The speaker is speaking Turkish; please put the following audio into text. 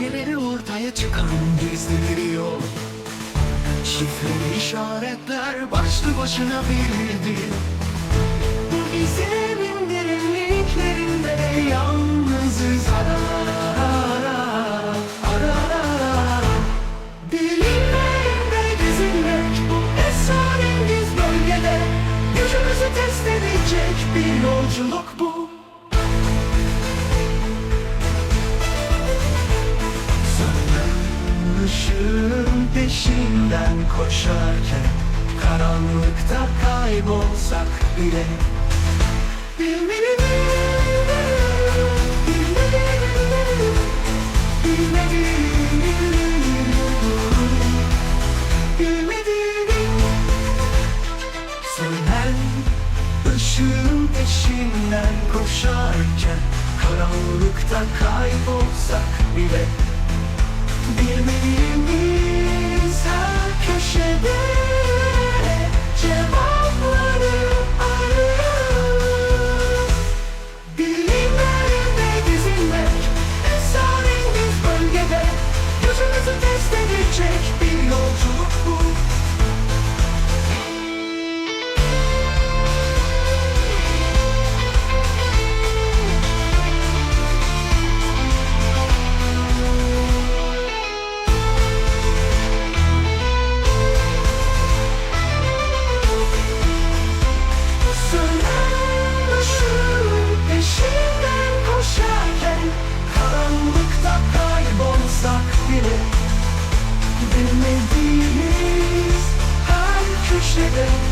geceleri ortaya çıkan gizli yol Şifreli işaretler başlı başına bildi Bu gizlemin derinliklerinde yalnızız. Ara ara ara Bilinmeyende gezinmek bu esrarengiz bölgede. Gücümüzü test edecek bir yolculuk bu peşinden koşarken Karanlıkta kaybolsak bile. Bilmediğim Bilmediğim Sönen ışığın peşinden koşarken Karanlıkta kaybolsak bile Thank you.